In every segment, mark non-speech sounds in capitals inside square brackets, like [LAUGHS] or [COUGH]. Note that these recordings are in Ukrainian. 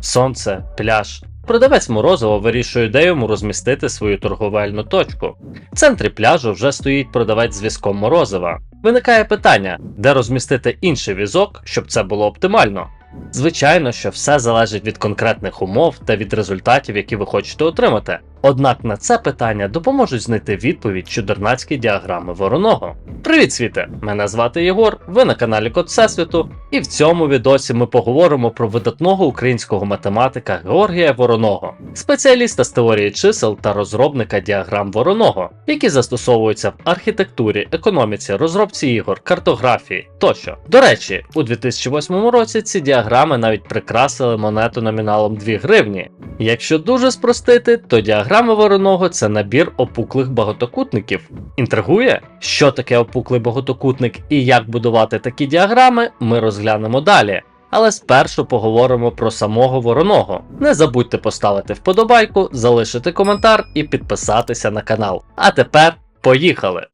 сонце, пляж. Продавець морозива вирішує, де йому розмістити свою торговельну точку. В центрі пляжу вже стоїть продавець з візком морозива. Виникає питання, де розмістити інший візок, щоб це було оптимально. Звичайно, що все залежить від конкретних умов та від результатів, які ви хочете отримати. Однак на це питання допоможуть знайти відповідь чудернацькі діаграми вороного. Привіт, світе! Мене звати Єгор, ви на каналі Код Всесвіту, і в цьому відосі ми поговоримо про видатного українського математика Георгія Вороного, спеціаліста з теорії чисел та розробника діаграм вороного, які застосовуються в архітектурі, економіці, розробці ігор, картографії тощо. До речі, у 2008 році ці діаграми навіть прикрасили монету номіналом 2 гривні. Якщо дуже спростити, то діаграма вороного це набір опуклих багатокутників. Інтригує, що таке опуклий багатокутник і як будувати такі діаграми, ми розглянемо далі. Але спершу поговоримо про самого вороного. Не забудьте поставити вподобайку, залишити коментар і підписатися на канал. А тепер поїхали!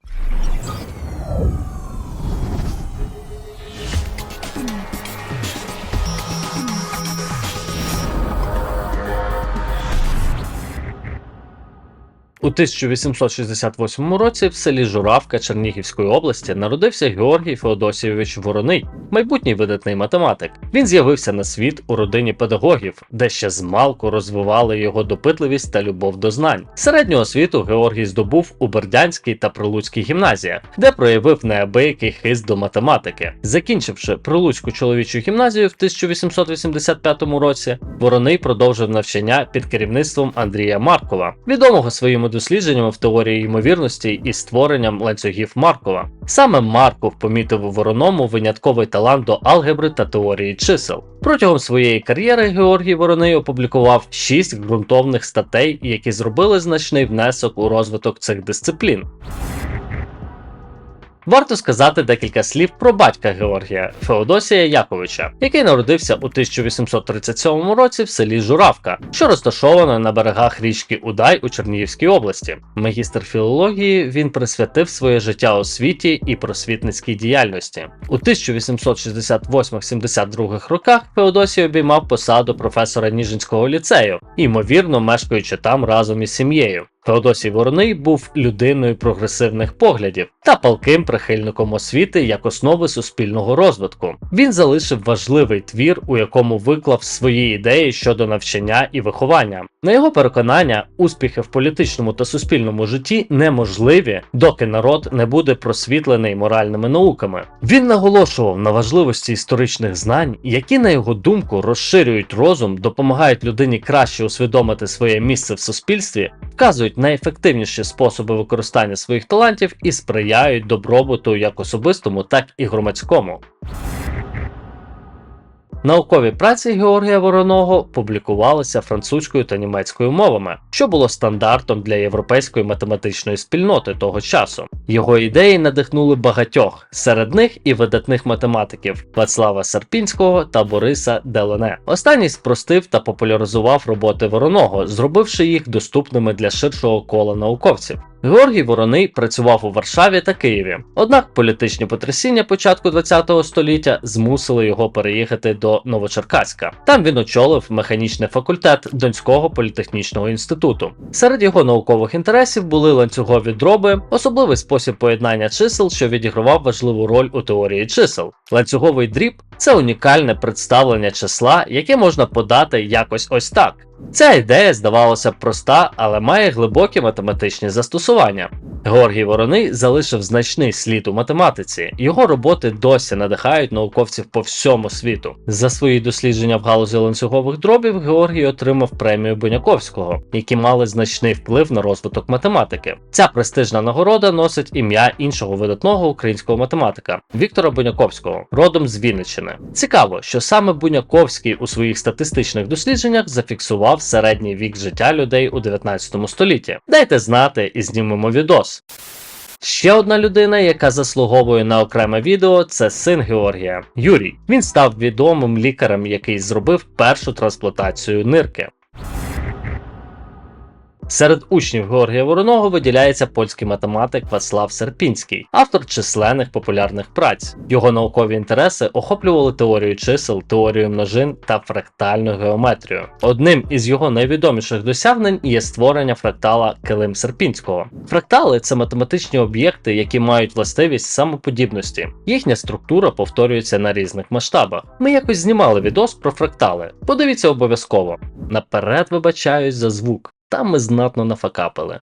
У 1868 році в селі Журавка Чернігівської області народився Георгій Феодосійович Вороний, майбутній видатний математик. Він з'явився на світ у родині педагогів, де ще з малку розвивали його допитливість та любов до знань. Середню освіту Георгій здобув у Бердянській та Прилуцькій гімназіях, де проявив неабиякий хист до математики. Закінчивши Прилуцьку чоловічу гімназію в 1885 році, Вороний продовжив навчання під керівництвом Андрія Маркова, відомого своїми дослідженнями в теорії ймовірності і створенням ланцюгів Маркова. Саме Марков помітив у вороному винятковий талант до алгебри та теорії чисел. Протягом своєї кар'єри Георгій Вороний опублікував шість ґрунтовних статей, які зробили значний внесок у розвиток цих дисциплін. Варто сказати декілька слів про батька Георгія Феодосія Яковича, який народився у 1837 році в селі Журавка, що розташоване на берегах річки Удай у Чернігівській області. Магістр філології він присвятив своє життя освіті і просвітницькій діяльності. У 1868-72 роках Феодосій обіймав посаду професора Ніжинського ліцею, ймовірно, мешкаючи там разом із сім'єю. Феодосій Вороний був людиною прогресивних поглядів та палким прихильником освіти як основи суспільного розвитку. Він залишив важливий твір, у якому виклав свої ідеї щодо навчання і виховання. На його переконання, успіхи в політичному та суспільному житті неможливі, доки народ не буде просвітлений моральними науками. Він наголошував на важливості історичних знань, які, на його думку, розширюють розум, допомагають людині краще усвідомити своє місце в суспільстві, вказують найефективніші способи використання своїх талантів і сприяють добробуту як особистому, так і громадському. Наукові праці Георгія Вороного публікувалися французькою та німецькою мовами, що було стандартом для європейської математичної спільноти того часу. Його ідеї надихнули багатьох, серед них і видатних математиків Вацлава Серпінського та Бориса Делене. Останній спростив та популяризував роботи Вороного, зробивши їх доступними для ширшого кола науковців. Георгій Вороний працював у Варшаві та Києві. Однак політичні потрясіння початку ХХ століття змусили його переїхати до Новочеркаська. Там він очолив механічний факультет Донського політехнічного інституту. Серед його наукових інтересів були ланцюгові дроби, особливий спосіб поєднання чисел, що відігравав важливу роль у теорії чисел. Ланцюговий дріб це унікальне представлення числа, яке можна подати якось ось так. Ця ідея здавалося проста, але має глибокі математичні застосування. Георгій Вороний залишив значний слід у математиці. Його роботи досі надихають науковців по всьому світу. За свої дослідження в галузі ланцюгових дробів Георгій отримав премію Буняковського, які мали значний вплив на розвиток математики. Ця престижна нагорода носить ім'я іншого видатного українського математика Віктора Буняковського, родом з Вінниччини. Цікаво, що саме Буняковський у своїх статистичних дослідженнях зафіксував середній вік життя людей у 19 столітті. Дайте знати і знімемо відос. Ще одна людина, яка заслуговує на окреме відео, це син Георгія Юрій. Він став відомим лікарем, який зробив першу трансплантацію нирки. Серед учнів Георгія Вороного виділяється польський математик Вацлав Серпінський, автор численних популярних праць. Його наукові інтереси охоплювали теорію чисел, теорію множин та фрактальну геометрію. Одним із його найвідоміших досягнень є створення фрактала Килим Серпінського. Фрактали це математичні об'єкти, які мають властивість самоподібності. Їхня структура повторюється на різних масштабах. Ми якось знімали відос про фрактали. Подивіться обов'язково. Наперед вибачаюсь за звук. Там ми знатно нафакапили.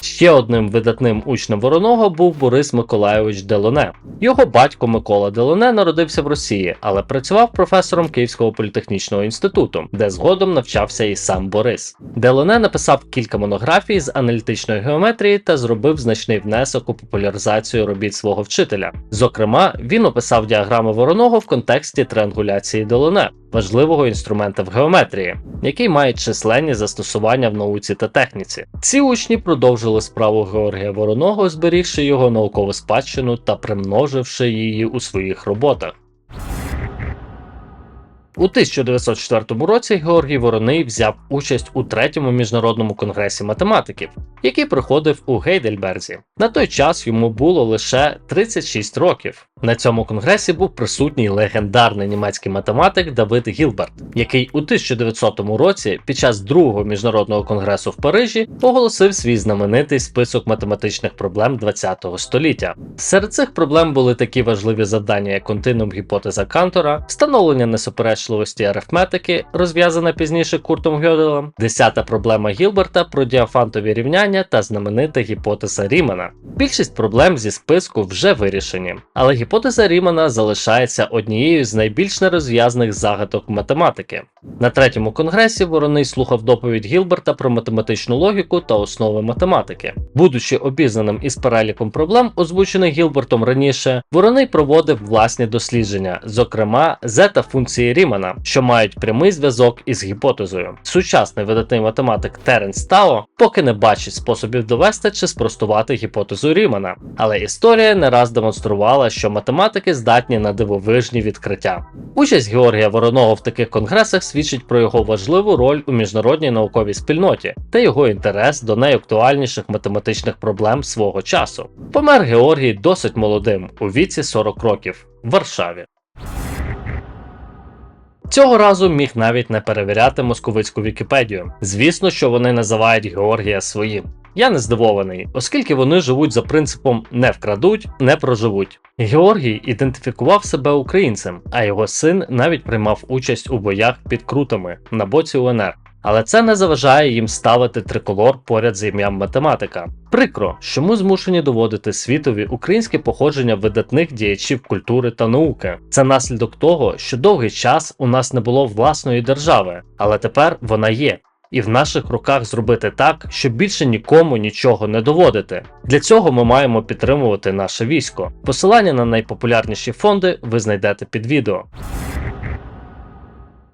Ще одним видатним учнем Вороного був Борис Миколайович Делоне. Його батько Микола Делоне народився в Росії, але працював професором Київського політехнічного інституту, де згодом навчався і сам Борис. Делоне написав кілька монографій з аналітичної геометрії та зробив значний внесок у популяризацію робіт свого вчителя. Зокрема, він описав діаграми Вороного в контексті триангуляції Делоне, важливого інструмента в геометрії, який має численні застосування в науці та техніці. Ці учні продовжили справу Георгія Вороного, зберігши його наукову спадщину та примноживши її у своїх роботах. У 1904 році Георгій Вороний взяв участь у третьому міжнародному конгресі математиків, який проходив у Гейдельберзі. На той час йому було лише 36 років. На цьому конгресі був присутній легендарний німецький математик Давид Гілберт, який у 1900 році під час другого міжнародного конгресу в Парижі оголосив свій знаменитий список математичних проблем ХХ століття. Серед цих проблем були такі важливі завдання, як континуум гіпотеза Кантора, встановлення несуперечливості арифметики, розв'язана пізніше Куртом Гьоделем, десята проблема Гілберта про діафантові рівняння та знаменита гіпотеза Рімана. Більшість проблем зі списку вже вирішені, але гіпотеза Рімана залишається однією з найбільш нерозв'язаних загадок математики. На третьому конгресі Вороний слухав доповідь Гілберта про математичну логіку та основи математики. Будучи обізнаним із переліком проблем, озвучених Гілбертом раніше, Вороний проводив власні дослідження, зокрема зета функції Рімана, що мають прямий зв'язок із гіпотезою. Сучасний видатний математик Теренс Тао поки не бачить способів довести чи спростувати гіпотезу Рімана, але історія не раз демонструвала, що математики здатні на дивовижні відкриття. Участь Георгія Вороного в таких конгресах свідчить про його важливу роль у міжнародній науковій спільноті та його інтерес до найактуальніших математичних проблем свого часу. Помер Георгій досить молодим у віці 40 років в Варшаві. Цього разу міг навіть не перевіряти московицьку Вікіпедію. Звісно, що вони називають Георгія своїм. Я не здивований, оскільки вони живуть за принципом не вкрадуть, не проживуть. Георгій ідентифікував себе українцем, а його син навіть приймав участь у боях під крутами на боці УНР. Але це не заважає їм ставити триколор поряд з ім'ям математика. Прикро, що ми змушені доводити світові українське походження видатних діячів культури та науки. Це наслідок того, що довгий час у нас не було власної держави, але тепер вона є. І в наших руках зробити так, щоб більше нікому нічого не доводити. Для цього ми маємо підтримувати наше військо. Посилання на найпопулярніші фонди ви знайдете під відео.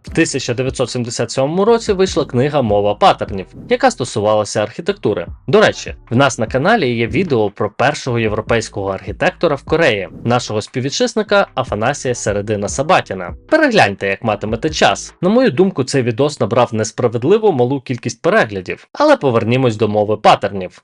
В 1977 році вийшла книга Мова паттернів, яка стосувалася архітектури. До речі, в нас на каналі є відео про першого європейського архітектора в Кореї, нашого співвітчизника Афанасія Середина Сабатіна. Перегляньте, як матимете час. На мою думку, цей відос набрав несправедливо малу кількість переглядів, але повернімось до мови паттернів.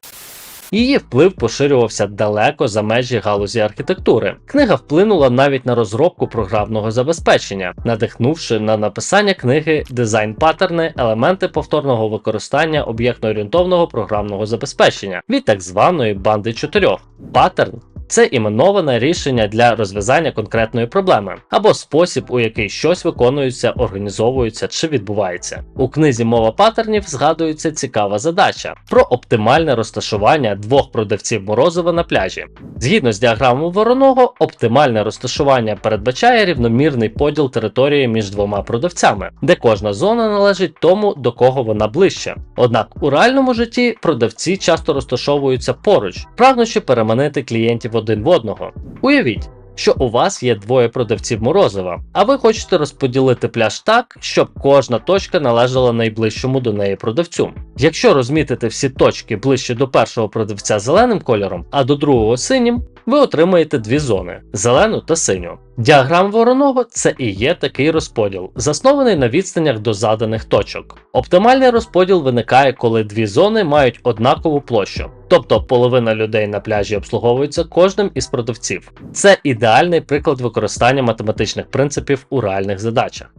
Її вплив поширювався далеко за межі галузі архітектури. Книга вплинула навіть на розробку програмного забезпечення, надихнувши на написання книги Дизайн паттерни, елементи повторного використання об'єктно-орієнтовного програмного забезпечення від так званої банди чотирьох. Паттерн це іменоване рішення для розв'язання конкретної проблеми або спосіб, у який щось виконується, організовується чи відбувається. У книзі мова паттернів згадується цікава задача про оптимальне розташування двох продавців морозива на пляжі. Згідно з діаграмою вороного, оптимальне розташування передбачає рівномірний поділ території між двома продавцями, де кожна зона належить тому, до кого вона ближче. Однак у реальному житті продавці часто розташовуються поруч, прагнучи переманити клієнтів один в одного. Уявіть, що у вас є двоє продавців морозива, а ви хочете розподілити пляж так, щоб кожна точка належала найближчому до неї продавцю. Якщо розмітити всі точки ближче до першого продавця зеленим кольором, а до другого синім, ви отримаєте дві зони зелену та синю. Діаграма вороного це і є такий розподіл, заснований на відстанях до заданих точок. Оптимальний розподіл виникає, коли дві зони мають однакову площу, тобто половина людей на пляжі обслуговується кожним із продавців. Це ідеальний приклад використання математичних принципів у реальних задачах.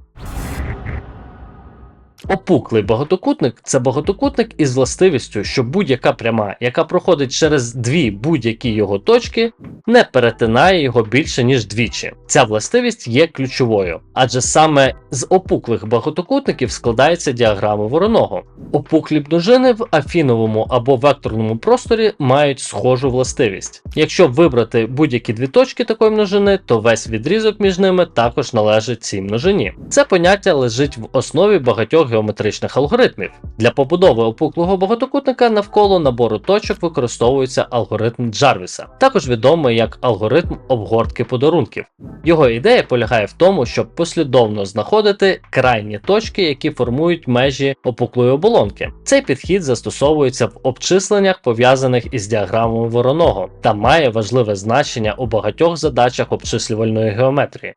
Опуклий багатокутник це багатокутник із властивістю, що будь-яка пряма, яка проходить через дві будь-які його точки, не перетинає його більше ніж двічі. Ця властивість є ключовою, адже саме з опуклих багатокутників складається діаграма вороного. Опуклі множини в афіновому або векторному просторі мають схожу властивість. Якщо вибрати будь-які дві точки такої множини, то весь відрізок між ними також належить цій множині. Це поняття лежить в основі багатьох геометричних алгоритмів. Для побудови опуклого багатокутника навколо набору точок використовується алгоритм Джарвіса, також відомий як алгоритм обгортки подарунків. Його ідея полягає в тому, щоб послідовно знаходити крайні точки, які формують межі опуклої оболонки. Цей підхід застосовується в обчисленнях, пов'язаних із діаграмою вороного, та має важливе значення у багатьох задачах обчислювальної геометрії.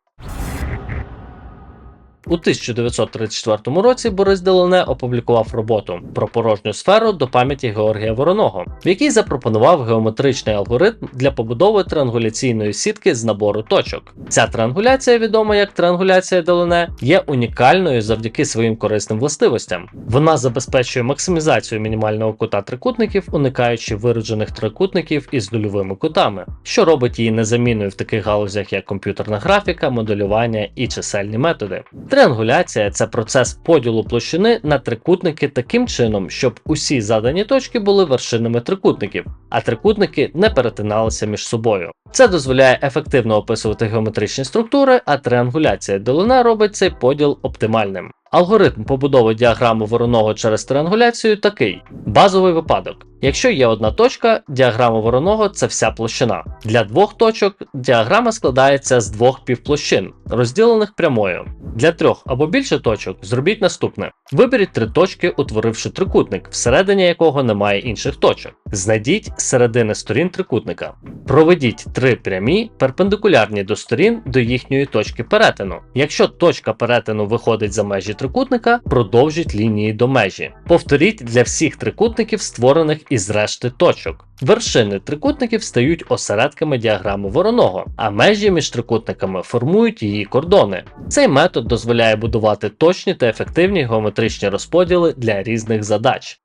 У 1934 році Борис Делене опублікував роботу про порожню сферу до пам'яті Георгія Вороного, в якій запропонував геометричний алгоритм для побудови триангуляційної сітки з набору точок. Ця триангуляція, відома як триангуляція Делене, є унікальною завдяки своїм корисним властивостям. Вона забезпечує максимізацію мінімального кута трикутників, уникаючи вироджених трикутників із нульовими кутами, що робить її незамінною в таких галузях, як комп'ютерна графіка, моделювання і чисельні методи. Триангуляція це процес поділу площини на трикутники таким чином, щоб усі задані точки були вершинами трикутників, а трикутники не перетиналися між собою. Це дозволяє ефективно описувати геометричні структури, а триангуляція долина робить цей поділ оптимальним. Алгоритм побудови діаграми вороного через триангуляцію такий: базовий випадок. Якщо є одна точка, діаграма вороного це вся площина. Для двох точок діаграма складається з двох півплощин, розділених прямою. Для трьох або більше точок зробіть наступне: виберіть три точки, утворивши трикутник, всередині якого немає інших точок. Знайдіть середини сторін трикутника. Проведіть три прямі, перпендикулярні до сторін до їхньої точки перетину. Якщо точка перетину виходить за межі трикутника, продовжить лінії до межі. Повторіть для всіх трикутників, створених із решти точок. Вершини трикутників стають осередками діаграми вороного, а межі між трикутниками формують її кордони. Цей метод дозволяє будувати точні та ефективні геометричні розподіли для різних задач.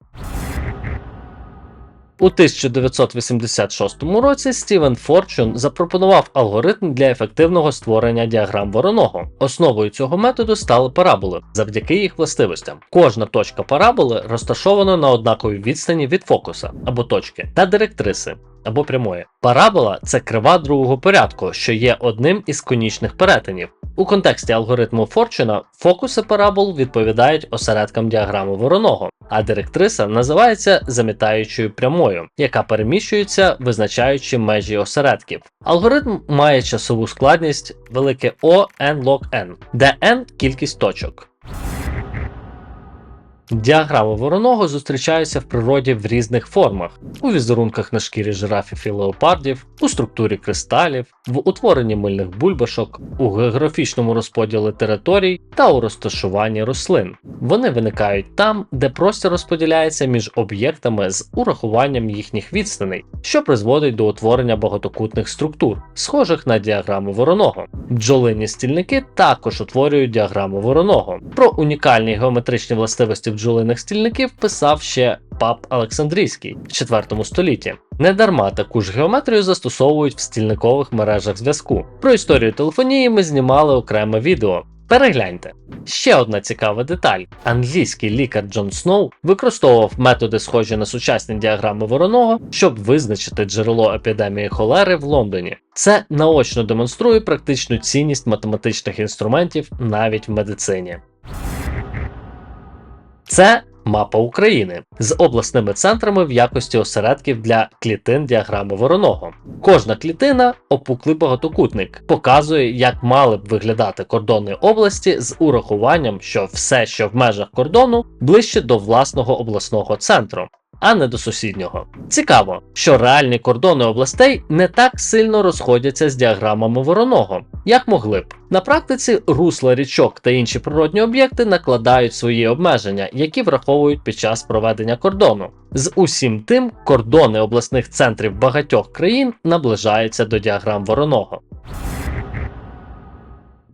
У 1986 році Стівен Форчун запропонував алгоритм для ефективного створення діаграм вороного. Основою цього методу стали параболи завдяки їх властивостям. Кожна точка параболи розташована на однаковій відстані від фокуса або точки та директриси. Або прямої. Парабола це крива другого порядку, що є одним із конічних перетинів. У контексті алгоритму Форчуна фокуси парабол відповідають осередкам діаграми вороного, а директриса називається замітаючою прямою, яка переміщується, визначаючи межі осередків. Алгоритм має часову складність велике O n log n, де n кількість точок. Діаграми вороного зустрічаються в природі в різних формах: у візерунках на шкірі жирафів і леопардів, у структурі кристалів, в утворенні мильних бульбашок, у географічному розподілі територій та у розташуванні рослин. Вони виникають там, де простір розподіляється між об'єктами з урахуванням їхніх відстаней, що призводить до утворення багатокутних структур, схожих на діаграми вороного. Бджолині стільники також утворюють діаграму вороного. Про унікальні геометричні властивості бджолиних стільників писав ще пап Олександрійський в 4 столітті. Недарма таку ж геометрію застосовують в стільникових мережах зв'язку. Про історію телефонії ми знімали окреме відео. Перегляньте. Ще одна цікава деталь: англійський лікар Джон Сноу використовував методи, схожі на сучасні діаграми вороного, щоб визначити джерело епідемії холери в Лондоні. Це наочно демонструє практичну цінність математичних інструментів навіть в медицині. Це мапа України з обласними центрами в якості осередків для клітин діаграми вороного. Кожна клітина опуклий багатокутник, показує, як мали б виглядати кордони області з урахуванням, що все, що в межах кордону, ближче до власного обласного центру. А не до сусіднього. Цікаво, що реальні кордони областей не так сильно розходяться з діаграмами вороного, як могли б. На практиці русла річок та інші природні об'єкти накладають свої обмеження, які враховують під час проведення кордону. З усім тим, кордони обласних центрів багатьох країн наближаються до діаграм вороного.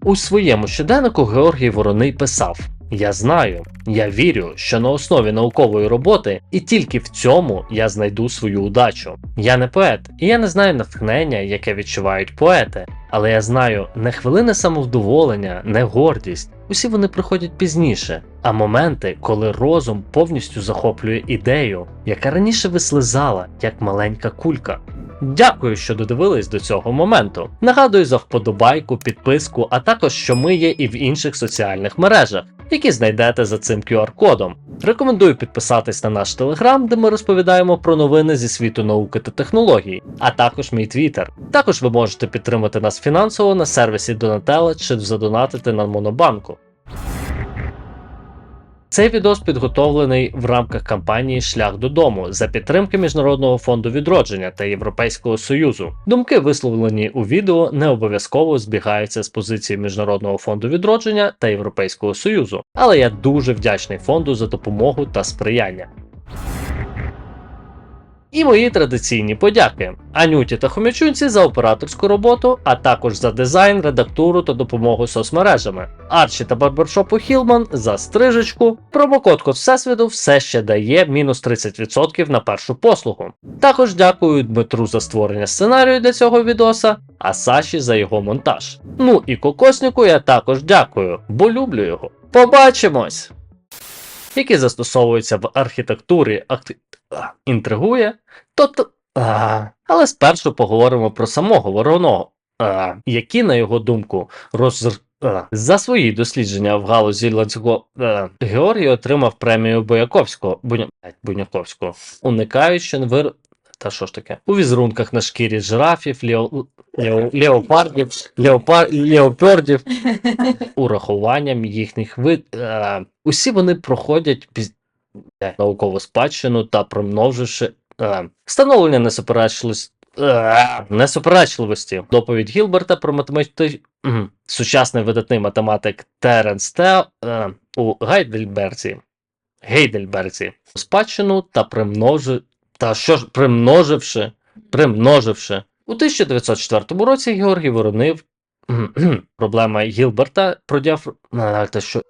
У своєму щоденнику Георгій Вороний писав: Я знаю, я вірю, що на основі наукової роботи і тільки в цьому я знайду свою удачу. Я не поет, і я не знаю натхнення, яке відчувають поети, але я знаю не хвилини самовдоволення, не гордість. Усі вони приходять пізніше, а моменти, коли розум повністю захоплює ідею, яка раніше вислизала як маленька кулька. Дякую, що додивились до цього моменту. Нагадую за вподобайку, підписку, а також що ми є і в інших соціальних мережах, які знайдете за цим QR-кодом. Рекомендую підписатись на наш телеграм, де ми розповідаємо про новини зі світу науки та технологій, а також мій твіттер. Також ви можете підтримати нас фінансово на сервісі Donatello чи задонатити на Монобанку. Цей відос підготовлений в рамках кампанії Шлях додому за підтримки Міжнародного фонду відродження та Європейського Союзу. Думки, висловлені у відео, не обов'язково збігаються з позиції Міжнародного фонду відродження та Європейського Союзу, але я дуже вдячний фонду за допомогу та сприяння. І мої традиційні подяки Анюті та Хомячунці за операторську роботу, а також за дизайн, редактуру та допомогу соцмережами. Арчі та барбершопу Хілман за стрижечку. Промокод код Всесвіту все ще дає мінус 30% на першу послугу. Також дякую Дмитру за створення сценарію для цього відоса, а Саші за його монтаж. Ну і кокоснику я також дякую, бо люблю його. Побачимось! Які застосовуються в архітектурі акти... а, інтригує, то а, але спершу поговоримо про самого вороного, а, які, на його думку, роз... а, за свої дослідження в галузі ланцюго а, Георгій отримав премію Бояковського Буня... Буняковського, уникаючи вир... Та що ж таке? У візерунках на шкірі жирафів, лео... Лео... леопардів, леопар... леопердів, [LAUGHS] урахуванням їхніх вид. Е, усі вони проходять піз... е, наукову спадщину та примноживши е, встановлення несуперечливості. Е, несуперечливості. Доповідь Гілберта про математичний сучасний видатний математик Теренс Тео е, у Гайдельберзі. Гейдельберзі. Спадщину та примножи... та що ж примноживши, примноживши. У 1904 році Георгій Воронив Проблема Гілберта про діафр... А, Та що...